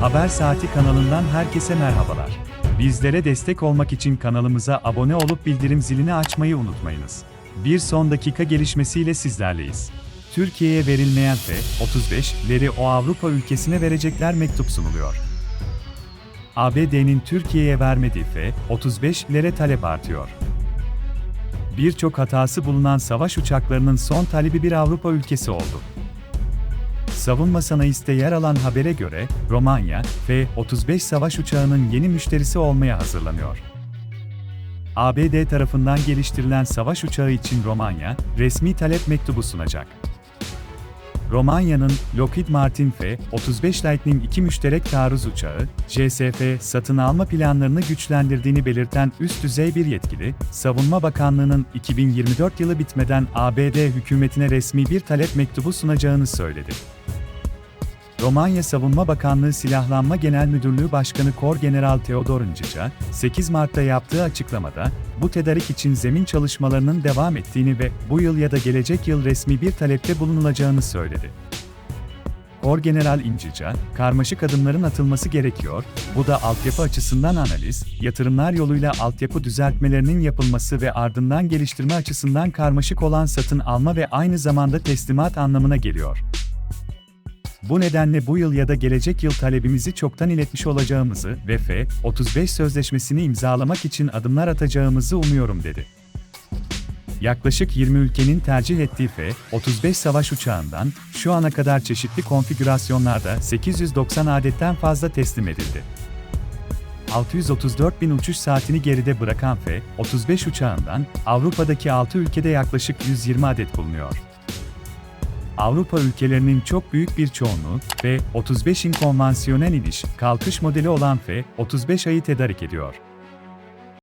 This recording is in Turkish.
Haber Saati kanalından herkese merhabalar. Bizlere destek olmak için kanalımıza abone olup bildirim zilini açmayı unutmayınız. Bir son dakika gelişmesiyle sizlerleyiz. Türkiye'ye verilmeyen F-35'leri o Avrupa ülkesine verecekler mektup sunuluyor. ABD'nin Türkiye'ye vermediği F-35'lere talep artıyor. Birçok hatası bulunan savaş uçaklarının son talebi bir Avrupa ülkesi oldu. Savunma sanayiste yer alan habere göre, Romanya, F-35 savaş uçağının yeni müşterisi olmaya hazırlanıyor. ABD tarafından geliştirilen savaş uçağı için Romanya, resmi talep mektubu sunacak. Romanya'nın Lockheed Martin F-35 Lightning II müşterek taarruz uçağı, JSF satın alma planlarını güçlendirdiğini belirten üst düzey bir yetkili, Savunma Bakanlığı'nın 2024 yılı bitmeden ABD hükümetine resmi bir talep mektubu sunacağını söyledi. Romanya Savunma Bakanlığı Silahlanma Genel Müdürlüğü Başkanı Kor General Theodor Incica, 8 Mart'ta yaptığı açıklamada, bu tedarik için zemin çalışmalarının devam ettiğini ve bu yıl ya da gelecek yıl resmi bir talepte bulunulacağını söyledi. Kor General İncica, karmaşık adımların atılması gerekiyor, bu da altyapı açısından analiz, yatırımlar yoluyla altyapı düzeltmelerinin yapılması ve ardından geliştirme açısından karmaşık olan satın alma ve aynı zamanda teslimat anlamına geliyor. Bu nedenle bu yıl ya da gelecek yıl talebimizi çoktan iletmiş olacağımızı ve F-35 sözleşmesini imzalamak için adımlar atacağımızı umuyorum dedi. Yaklaşık 20 ülkenin tercih ettiği F-35 savaş uçağından şu ana kadar çeşitli konfigürasyonlarda 890 adetten fazla teslim edildi. 634 bin uçuş saatini geride bırakan F-35 uçağından Avrupa'daki 6 ülkede yaklaşık 120 adet bulunuyor. Avrupa ülkelerinin çok büyük bir çoğunluğu F-35'in konvansiyonel iniş, kalkış modeli olan F-35A'yı tedarik ediyor.